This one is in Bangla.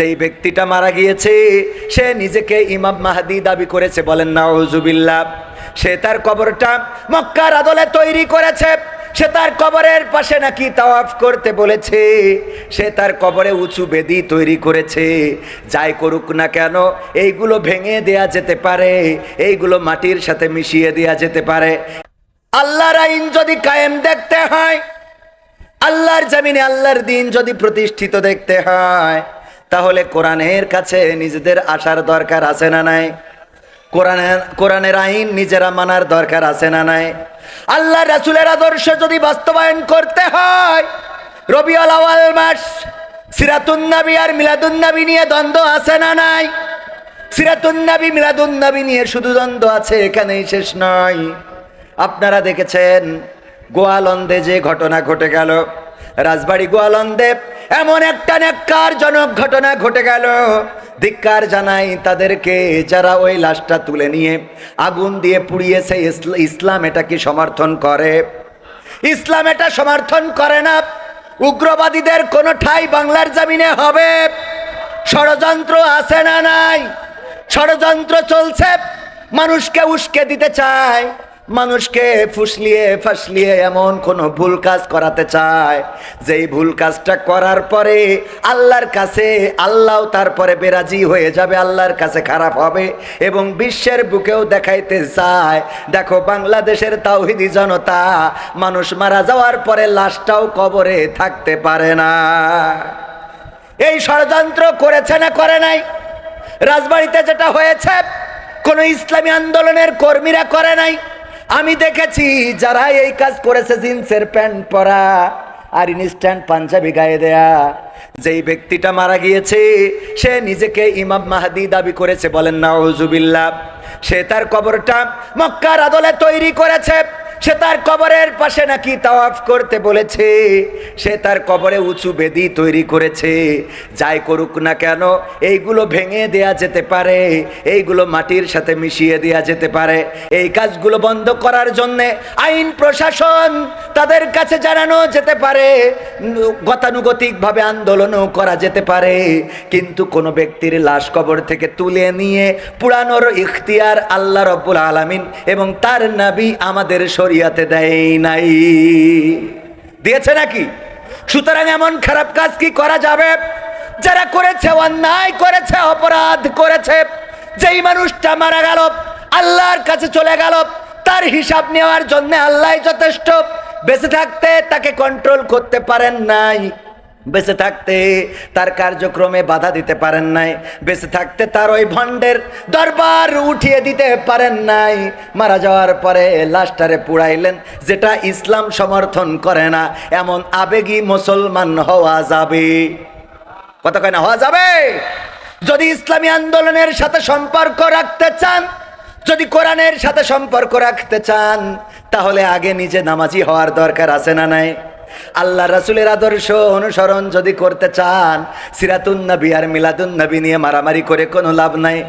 যেই ব্যক্তিটা মারা গিয়েছে, সে নিজেকে ইমাম মাহাদি দাবি করেছে, বলেন না ওজুবিল্লাহ সে তার কবরটা মক্কার আদলে তৈরি করেছে। সে তার কবরের পাশে নাকি তাওয়াফ করতে বলেছে। সে তার কবরে উঁচু বেদি তৈরি করেছে। যাই করুক না কেন, এইগুলো ভেঙে দেয়া যেতে পারে, এইগুলো মাটির সাথে মিশিয়ে দেয়া যেতে পারে। আল্লাহর আইন যদি কায়েম দেখতে হয়, আল্লাহর জামিনে আল্লাহর দিন যদি প্রতিষ্ঠিত দেখতে হয় তাহলে কোরআনের কাছে নিজেদের আসার দরকার আছে না নাই? কোরআনের কোরআনের আইন নিজেরা মানার দরকার আছে না নাই? আল্লাহ রাসুলের আদর্শ যদি বাস্তবায়ন করতে হয়, রবিউল আওয়াল মাস সিরাতুন্নাবি আর মিলাদুন্নাবি নিয়ে দ্বন্দ্ব আছে না নাই? সিরাতুন্নাবি মিলাদুন্নাবি নিয়ে শুধু দ্বন্দ্ব আছে এখানেই শেষ নয়। আপনারা দেখেছেন গোয়ালন্দে যে ঘটনা ঘটে গেল। রাজবাড়ি গোয়ালন্দে এমন একটা জনক ঘটনা ঘটে গেল। ধিক্কার জানাই তাদেরকে যারা ওই লাশটা তুলে নিয়ে আগুন দিয়ে পুড়িয়েছে ইসলা- ইসলাম এটা কি সমর্থন করে। ইসলাম এটা সমর্থন করে না। উগ্রবাদীদের কোনো ঠাই বাংলার জামিনে হবে। ষড়যন্ত্র আছে না নাই। ষড়যন্ত্র চলছে। মানুষকে উস্কে দিতে চায়। মানুষকে ফুসলিয়ে ফাসলিয়ে এমন কোনো ভুল কাজ করাতে চায়। যেই ভুল কাজটা করার পরে আল্লাহর কাছে আল্লাহ তারপরে বেরাজি হয়ে যাবে, আল্লাহর কাছে খারাপ হবে এবং বিশ্বের বুকেও দেখাইতে চায়। দেখো, বাংলাদেশের তাওহিদি জনতা মানুষ মারা যাওয়ার পরে লাশটাও কবরে থাকতে পারে না। এই ষড়যন্ত্র করেছে না করে নাই? রাজবাড়িতে যেটা হয়েছে, কোনো ইসলামী আন্দোলনের কর্মীরা করে নাই? আমি দেখেছি যারা এই কাজ করেছে জিন্সের প্যান্ট পরা আর ইনস্ট্যান্ট পাঞ্জাবি গায়ে দেয়া। যেই ব্যক্তিটা মারা গিয়েছে, সে নিজেকে ইমাম মাহাদি দাবি করেছে, বলেন না সে তার কবরটা মক্কার আদলে তৈরি করেছে। সে তার কবরের পাশে নাকি তাওয়াফ করতে বলেছে। সে তার কবরে উঁচু বেদি তৈরি করেছে। যাই করুক না কেন, এইগুলো ভেঙে দেয়া যেতে পারে, এইগুলো মাটির সাথে মিশিয়ে দেয়া যেতে পারে। এই কাজগুলো বন্ধ করার জন্যে আইন প্রশাসন তাদের কাছে জানানো যেতে পারে, গতানুগতিকভাবে আন্দোলনও করা যেতে পারে। কিন্তু কোনো ব্যক্তির লাশ কবর থেকে তুলে নিয়ে পুরানোর ইখতিয়ার আল্লাহ রব্বুল আলামিন এবং তার নাবি আমাদের শরিয়াতে দেয় নাই। দিয়েছে নাকি? সুতরাং এমন খারাপ কাজ কি করা যাবে? যারা করেছে অন্যায়, করেছে অপরাধ, করেছে, যেই মানুষটা মারা গেল, আল্লাহর কাছে চলে গেল, তার হিসাব নেওয়ার জন্য আল্লাহ যথেষ্ট। বেঁচে থাকতে তাকে কন্ট্রোল করতে পারেন নাই। বেঁচে থাকতে তার কার্যক্রমে বাধা দিতে পারেন নাই। বেঁচে থাকতে তার ওই ভণ্ডের দরবার উঠিয়ে দিতে পারেন নাই। মারা যাওয়ার পরে লাশটারে পুড়াইলেন, যেটা ইসলাম সমর্থন করে না। এমন আবেগী মুসলমান হওয়া যাবে। কথা কয় না, হওয়া যাবে? যদি ইসলামী আন্দোলনের সাথে সম্পর্ক রাখতে চান, যদি কোরআনের সাথে সম্পর্ক রাখতে চান, তাহলে আগে নিজে নামাজি হওয়ার দরকার আছে না নাই? আল্লাহ রাসুলের আদর্শ অনুসরণ যদি করতে চান, সিরাতুন নবী আর মিলাদুন নবী নিয়ে মারামারি করে কোনো লাভ নাই।